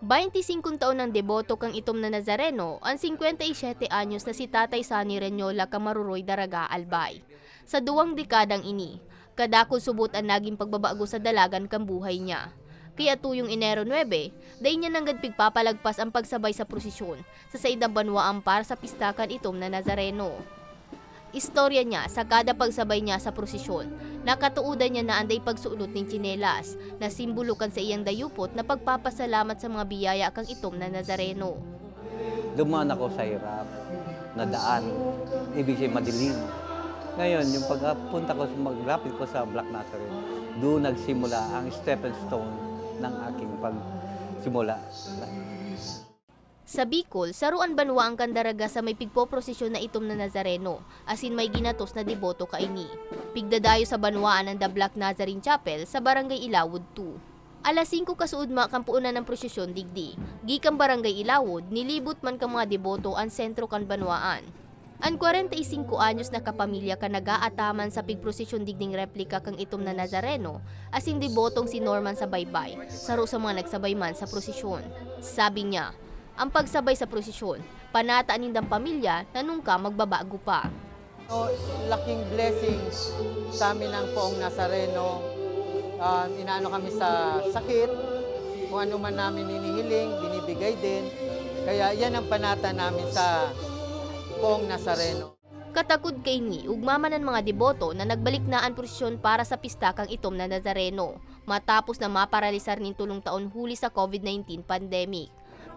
25 taon ng deboto kang itom na Nazareno ang 57 anyos na si Tatay Sani Renyola Kamaruroy Daraga Albay. Sa duwang dekadang ini, kadakol subot ang naging pagbabago sa dalagan kang buhay niya. Kaya tuyong Enero 9, dahi niya nanggad pigpapalagpas ang pagsabay sa prosesyon sa saidang banwaan para sa pistakan itom na Nazareno. Istorya niya sa kada pagsabay niya sa prosesyon, nakatuudan niya na anday pagsuunod ng tsinelas na simbolo kan sa iyang dayupot na pagpapasalamat sa mga biyaya kang itom na Nazareno. dumaan ako sa hirap na daan. Ibig sabihin madilim. Ngayon, yung pagpunta ko, maglapit ko sa Black Nazareth, doon nagsimula ang stepping stone ng aking pagsimula. Sa Bicol, saruan banwa ang kandaraga sa may pigpoprosesyon na itom na Nazareno, asin may ginatos na deboto kaini. Pigdadayo sa banwaan ng The Black Nazarene Chapel sa Barangay Ilawod 2. Alas 5 kasuod mga kampuunan ng prosesyon digdi. Gikang Barangay Ilawod, nilibot man ka mga deboto ang sentro kan banwaan. Ang 45 anyos na kapamilya ka nagaataman sa pigprosesyon digding replika kang itom na Nazareno, asin debotong si Norman sa baybay, saro sa mga nagsabay man sa prosesyon. Sabi niya, ang pagsabay sa prosesyon, panataan nindang pamilya na nungka magbabago pa. So, laking blessings sa amin ng poong Nazareno. Ah, inaano kami sa sakit, kung ano man namin inihiling, binibigay din. Kaya yan ang panata namin sa poong Nazareno. Katakod kay ni, ugmama ng mga deboto na nagbalik na ang prosesyon para sa pistakang itom na Nazareno, matapos na maparalisar nin tulong taon huli sa COVID-19 pandemic.